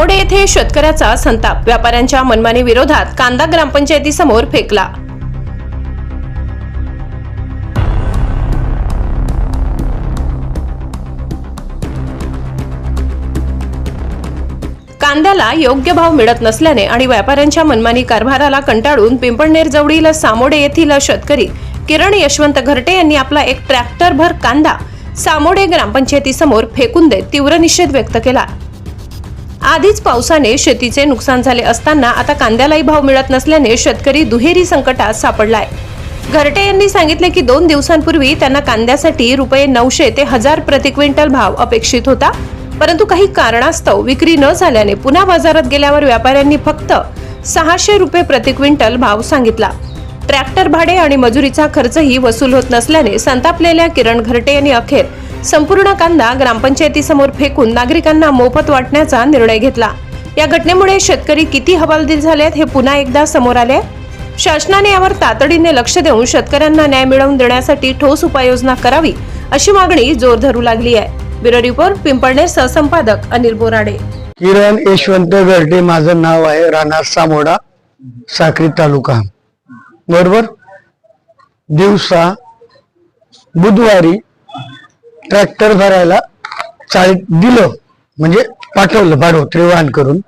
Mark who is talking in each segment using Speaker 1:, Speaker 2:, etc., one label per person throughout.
Speaker 1: सामोडे येथे शेतकऱ्याचा संताप. व्यापाऱ्यांच्या मनमानी विरोधात कांदा ग्रामपंचायतीसमोर फेकला. कांद्याला योग्य भाव मिळत नसल्याने आणि व्यापाऱ्यांच्या मनमानी कारभाराला कंटाळून पिंपळनेर जवळील सामोडे येथील शेतकरी किरण यशवंत घरटे यांनी आपला एक ट्रॅक्टरभर कांदा सामोडे ग्रामपंचायतीसमोर फेकून देत तीव्र निषेध व्यक्त केला. आधीच पावसाने शेतीचे नुकसान झाले असताना आता कांद्यालाही भाव मिळत नसल्याने शेतकरी दुहेरी संकटात सापडलाय. घरटे यांनी सांगितले की दोन दिवसांपूर्वी त्यांना कांद्यासाठी रुपये नऊशे ते हजार प्रति क्विंटल भाव अपेक्षित होता. परंतु काही कारणास्तव विक्री न झाल्याने पुन्हा बाजारात गेल्यावर व्यापाऱ्यांनी फक्त सहाशे रुपये प्रति क्विंटल भाव सांगितला. ट्रॅक्टर भाडे आणि मजुरीचा खर्चही वसूल होत नसल्याने संतापलेल्या किरण घरटे यांनी अखेर संपूर्ण कांदा ग्रामपंचायतीसमोर फेकून नागरिकांना मोफत वाटण्याचा निर्णय घेतला. या घटनेमुळे शेतकरी किती हवालदिल झालेत हे पुन्हा एकदा समोर आले शासनाने यावर तातडीने लक्ष देऊन शेतकऱ्यांना न्याय मिळवून देण्यासाठी ठोस उपाययोजना करावी अशी मागणी जोर धरू लागली आहे. ब्युरो रिपोर्ट पिंपळनेर सहसंपादक अनिल बोराडे.
Speaker 2: किरण यशवंत गर्डे माझं नाव आहे राणा सामोडा साक्री तालुका. बरोबर? दिवसा बुधवारी ट्रॅक्टर भरायला चाळीत दिलं म्हणजे पाठवलं भाडोत्री वाहन करून.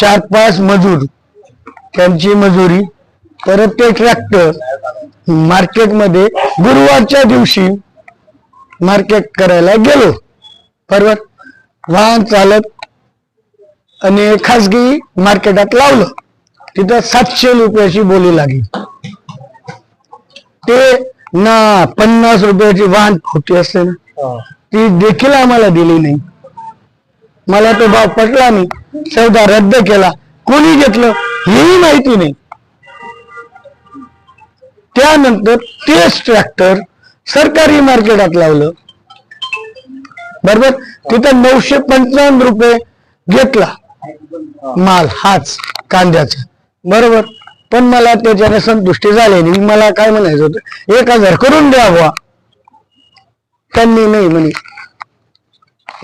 Speaker 2: चार पाच मजूर त्यांची मजुरी परत ते ट्रॅक्टर मार्केटमध्ये गुरुवारच्या दिवशी मार्केट करायला गेलो. बरोबर वाहन चालत आणि खासगी मार्केटात लावलं. तिथं सातशे रुपयाची बोली लागली. ते ना पन्नास रुपयाची वाहन होती असते ना. ती देखील आम्हाला दिली नाही. मला तो भाव पटला नाही. सौदा रद्द केला. कोणी घेतलं हेही माहिती नाही. त्यानंतर तेच ट्रॅक्टर सरकारी मार्केटात लावलं. बरोबर? तिथं नऊशे पंचावन्न रुपये घेतला. माल हाच कांद्याचा. बरोबर? पण मला त्याच्याने संतुष्टी झाली नाही. मला काय म्हणायचं होतं? एक हजार करून द्या बुवा. त्यांनी नाही म्हणे.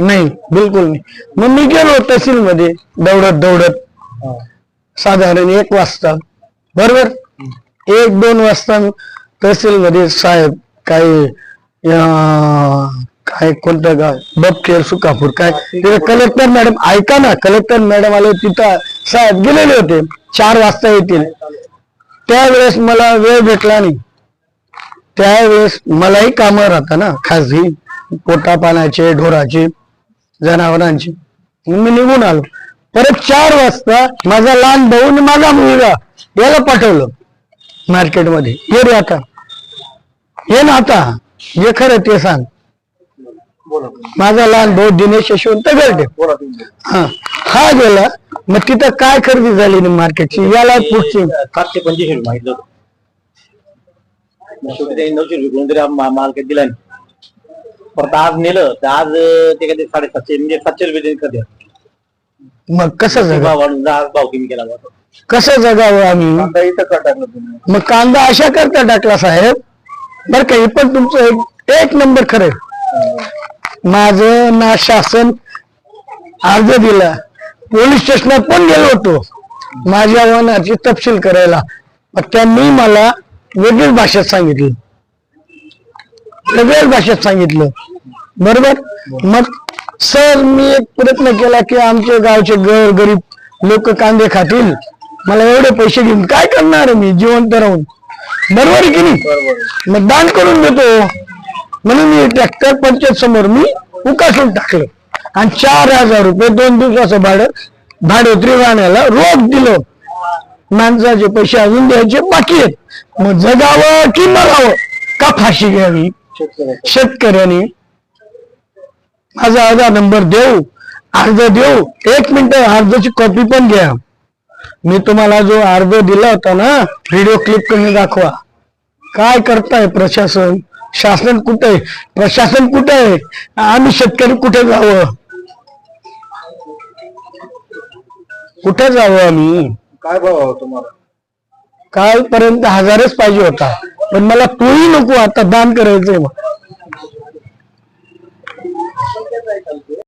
Speaker 2: नाही बिलकुल नाही. मग मी गेलो तहसील मध्ये दौडत. दौडत साधारण एक वाजता. बरोबर? एक दोन वाजता तहसील मध्ये साहेब काही काय कोणतं गाव बपखेर सुकापूर काय? तिथे कलेक्टर मॅडम ऐका ना कलेक्टर मॅडम आले तिथं साहेब गेलेले होते. चार वाजता येतील. त्यावेळेस मला वेळ भेटला नाही. त्यावेळेस मलाही कामं राहतात ना. खासगी पोटा पाण्याचे ढोराचे जनावरांचे. मी निघून आलो. परत चार वाजता माझा लहान भाऊ आणि माझा मुलगा याला पाठवलं मार्केटमध्ये. ये रे आता. ये ना आता. ये खरं ते सांग. माझा लहान भाऊ दिनेश यशवंत गर्डे हा. हा गेला. मग तिथं काय खरेदी झाली ना मार्केटची? याला पुढची
Speaker 3: सातशे पंचवीस रुपये मागितलं होतं मग शेवटी त्यांनी नऊशे रुपये कोणतरी मा- माल काही दिला नाही. परत आज नेलं तर आज अं, ते काय साडेसातशे म्हणजे सातशे रुपये
Speaker 2: मग कसं जगा
Speaker 3: भाव वाढून आज भाव कमी केला जातो
Speaker 2: कसं जगावं आम्ही?
Speaker 3: आता इथं का टाकलं तुम्ही.
Speaker 2: मग कांदा अशा करता टाकला साहेब. बर का हे पण तुमचं एक, एक नंबर खरं माझं ना शासन अर्ज दिला. पोलीस स्टेशनात पण गेलो होतो. माझ्या वनाची तपशील करायला. मग त्यांनी मला वेगळीच भाषेत सांगितलं. वेगळ्याच भाषेत सांगितलं. बरोबर? मग सर मी एक प्रयत्न केला की आमच्या गावचे गर गरीब लोक कांदे खातील. मला एवढे पैसे घेऊन काय करणार मी जिवंत राहून? बरोबर आहे की नाही? मग दान करून देतो. म्हणून मी ट्रॅक्टर पंचायत समोर मी उकासून टाकलं. आणि चार हजार रुपये दोन दिवसाचं भाडं भाडोत्री राहण्याला रोख दिलं. माणसाचे पैसे अजून द्यायचे बाकी आहेत. मग जगावं की मरावं? का फाशी घ्यावी? शेतकऱ्याने. माझा अर्धा नंबर देऊ? अर्ज देऊ? एक मिनिट अर्जाची कॉपी पण घ्या. मी तुम्हाला जो अर्ज दिला होता ना व्हिडिओ क्लिप करून दाखवा. काय करताय प्रशासन? शासन कुठे? आहे प्रशासन कुठे आहे? आम्ही शेतकरी कुठे जावं? कुठे जावं आम्ही?
Speaker 3: काय भाव हवा तुम्हाला?
Speaker 2: कालपर्यंत हजारच पाहिजे होता. पण मला तोही नको आता दान करायचंय मग.